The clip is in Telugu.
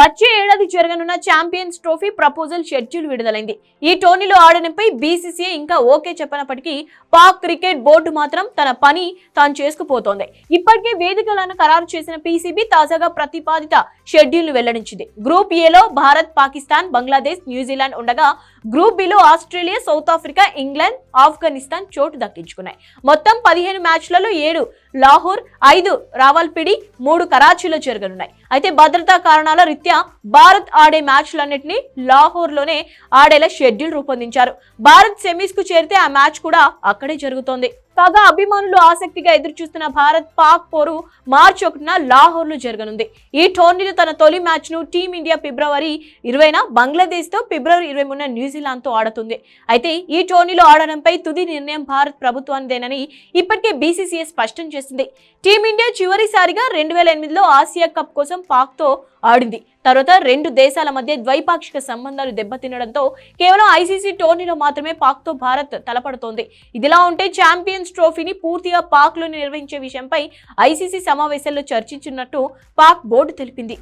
వచ్చే ఏడాది జరగనున్న ఛాంపియన్స్ ట్రోఫీ ప్రపోజల్ షెడ్యూల్ విడుదలైంది. ఈ టోర్నీలో ఆడడంపై బీసీసీఐ ఇంకా ఓకే చెప్పనప్పటికీ పాక్ క్రికెట్ బోర్డు మాత్రం తన పని తాను చేసుకుపోతోంది. ఇప్పటికే వేదికలను ఖరారు చేసిన పీసీబీ తాజాగా ప్రతిపాదిత షెడ్యూల్ను వెల్లడించింది. గ్రూప్ ఏలో భారత్ పాకిస్తాన్ బంగ్లాదేశ్ న్యూజిలాండ్ ఉండగా group below Australia South Africa England Afghanistan చోటు దక్కించుకున్నాయి. మొత్తం పదిహేను మ్యాచ్లలో ఏడు లాహోర్ ఐదు రావల్పిడి మూడు కరాచీలో జరగనున్నాయి. అయితే భద్రతా కారణాల రీత్యా భారత్ ఆడే మ్యాచ్లన్నింటినీ లాహోర్లోనే ఆడేలా షెడ్యూల్ రూపొందించారు. భారత్ సెమీస్కు చేరితే ఆ మ్యాచ్ కూడా అక్కడే జరుగుతోంది. కాగా అభిమానులు ఆసక్తిగా ఎదురు చూస్తున్న భారత్ పాక్ పోరు మార్చి ఒకటిన లాహోర్లో జరగనుంది. ఈ టోర్నీలో తన తొలి మ్యాచ్ను టీమిండియా ఫిబ్రవరి ఇరవైన బంగ్లాదేశ్తో ఫిబ్రవరి ఇరవై మూడున న్యూజిలాండ్తో ఆడుతుంది. అయితే ఈ టోర్నీలో ఆడడంపై తుది నిర్ణయం భారత్ ప్రభుత్వానిదేనని ఇప్పటికే బీసీసీఐ స్పష్టం చేసింది. టీమిండియా చివరిసారిగా రెండు వేల ఎనిమిదిలో ఆసియా కప్ కోసం పాక్తో ఆడింది. తర్వాత రెండు దేశాల మధ్య ద్వైపాక్షిక సంబంధాలు దెబ్బతినడంతో కేవలం ఐసీసీ టోర్నీలో మాత్రమే పాక్తో భారత్ తలపడుతోంది. ఇదిలా ఉంటే ఛాంపియన్స్ ట్రోఫీని పూర్తిగా పాక్ నిర్వహించే విషయంపై ఐసీసీ సమావేశాల్లో చర్చించినట్టు పాక్ బోర్డు తెలిపింది.